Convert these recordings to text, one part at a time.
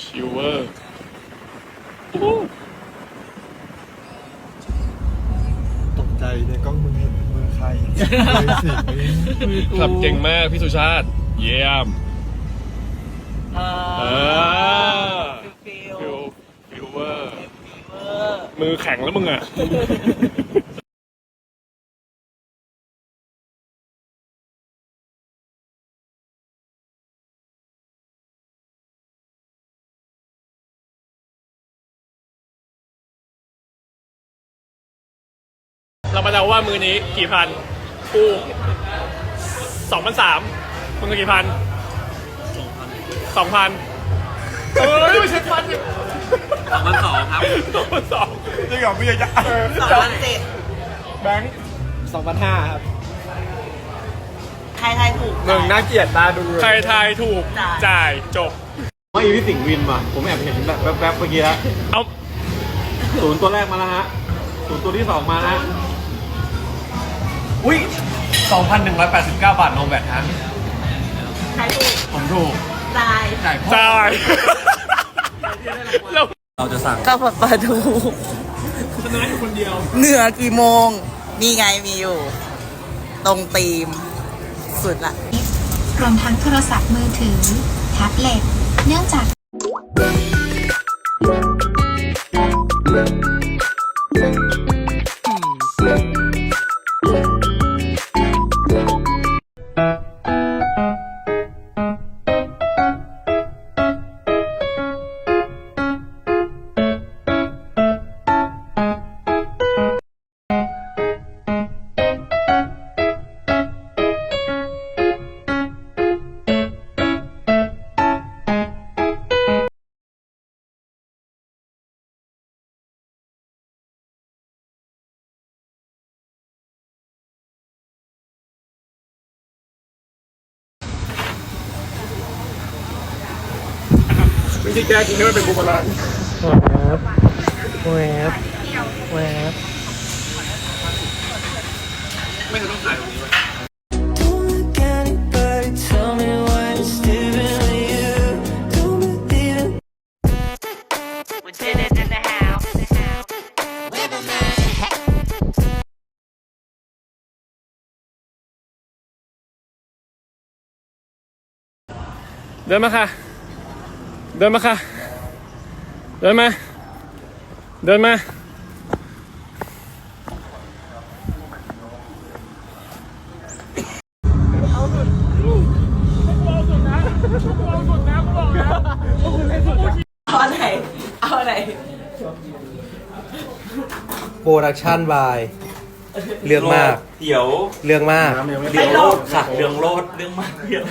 ชิวเวอร์ตกใจในกล้องมือเห็นมือใครมือสิมือกูขับเก่งมากพี่สุชาติ เยี่ยมเอเอออฟิลฟิวฟิวเวอร์เออมือแข็งแล้วมึงอะ เรามาเดาว่ามือนี้กี่พันกูสองพันสามมึงก็กี่พันสองพันเอ้ยไม่ใช่พันเนี่ยมันสองครับสองพันสองจริงเหรอไม่อยากจะสองพันเจ็ดแบงค์สองพันห้าครับใครทายถูกหนึ่งน่าเกลียดตาดูใครทายถูกจ่ายจ่ายจบว่าอีพี่สิงห์วินว่ะผมแอบเห็นแบบแวบๆเมื่อกี้แล้วเอาศูนย์ตัวแรกมาแล้วฮะศูนย์ตัวที่สองมาฮะ อุ้ย2,189 บาทโนแบทฮะใครถูกผมถูกจ่ายจ่ายพ่อจ่ายแล้วเราจะสั่งข้าวผัดปลาทูชนะอยู่คนเดียว เหนือกี่โมง นี่ไงมีอยู่ ตรงตีม สุดละรวมทั้งโทรศัพท์มือถือ แท็บเล็ต เนื่องจาก วิธีแก้กินให้มันเป็นบูมเมอแรังแวบแวบไม่ต้องถ่ายตรงนี้ Don't look anybody, tell me why you're still with เดินมาค่ะเดินมาค่ะ เดินมา เดินมา เอาอันไหน เอาอันไหน โปรดักชั่นบาย เรื่องมาก เดี๋ยว เรื่องมากเรื่องโลดค่ะ เรื่องโลดเรื่องมากเรื่อง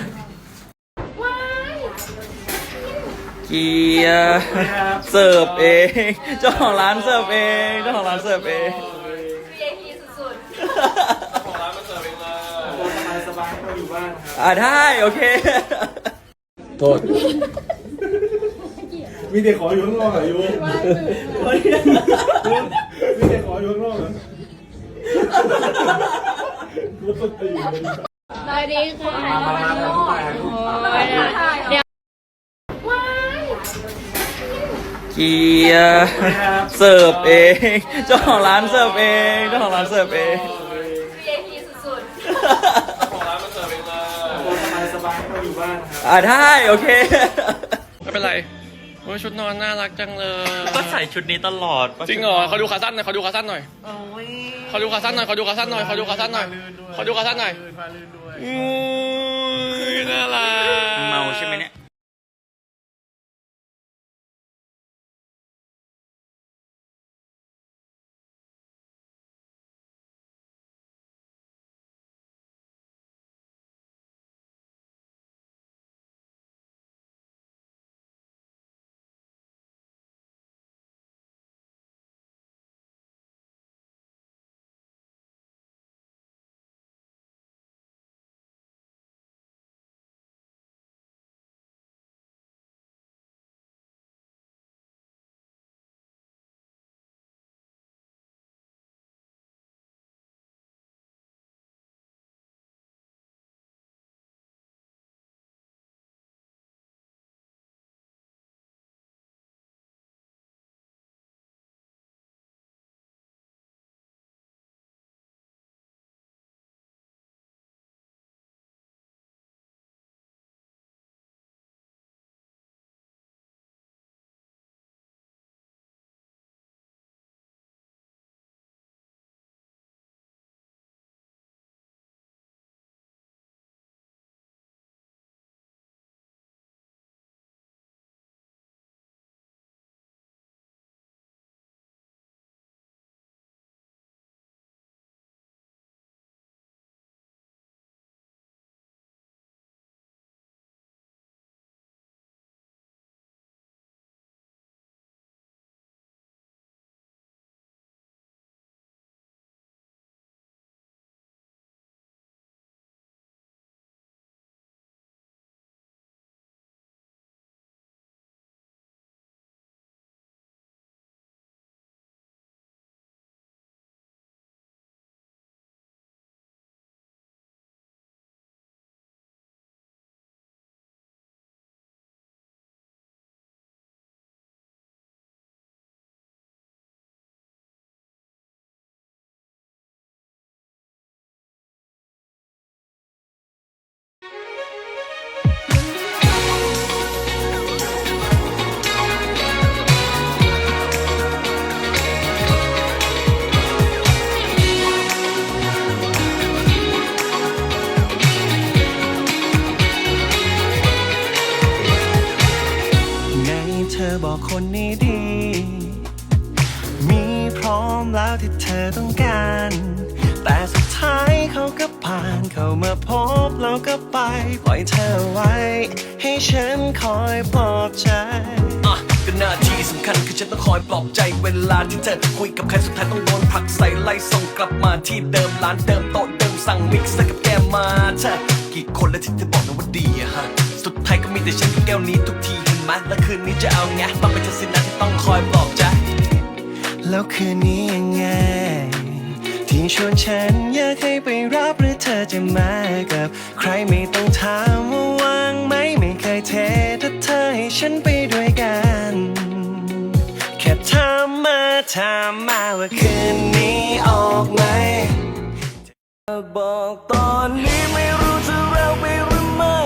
เกียร์เสิร์ฟเองเจ้าของร้านเสิร์ฟเองเจ้าของร้านเสิร์ฟเองสบายๆก็อยู่บ้านครับอ่าได้ โอเค โทษ มีแต่ขออยู่ข้างนอกเหรอยูมีแต่ขออยู่ข้างนอกเหรอกูต้องตีมันสวัสดีค่ะมามามาถ่ายรูปถ่ายรูปเดี๋ยว เกียร์เสิร์ฟเองเจ้าของร้านเสิร์ฟเองเจ้าของร้านเสิร์ฟเอง VIP สุดสบายๆก็อยู่บ้านครับอ่าได้โอเคไม่เป็นไรโอ้ยชุดนอนน่ารักจังเลย ก็ใส่ชุดนี้ตลอดจริงเหรอเขาดูขาสั้นหน่อยเขาดูขาสั้นหน่อยเขาดูขาสั้นหน่อยเขาดูขาสั้นหน่อยเขาดูขาสั้นหน่อยเขาดูขาสั้นหน่อยอุ้ยน่ารัก นนี้ดี มีพร้อมแล้วที่เธอต้องการ แต่สุดท้ายเขาก็ผ่านเขามาพบแล้วก็ไป ปล่อยเธอไว้ ให้ฉันคอยปลอบใจก็หน้าที่สำคัญคือฉันต้องคอยปลอบใจเวลาที่เธอคุยกับใครสุดท้ายต้องโดนผลักใส่ไล่ส่งกลับมาที่เดิมร้านเดิมโต๊ะเดิมสั่งมิกซ์กับแกมาเธอกี่คนแล้วที่เธอบอกนะว่าดีฮะ สุดท้ายก็มีแต่ฉันกับแก้วนี้ทุกที เห็นไหมแล้วคืนนี้จะเอาไงต้องเป็นเธอสินะที่ต้องคอยปลอบใจแล้วคืนนี้ยังไง ที่ชวนฉันอยากให้ไปรับหรือเธอจะมากับ ใครไม่ต้องถามว่าวางไหมไม่เคยเทถ้าเธอให้ฉันไปด้วยกันแค่ถามมาถามมาว่าคืนนี้ออกไหมบอกตอนนี้ไม่รู้จะเราไปหรือไม่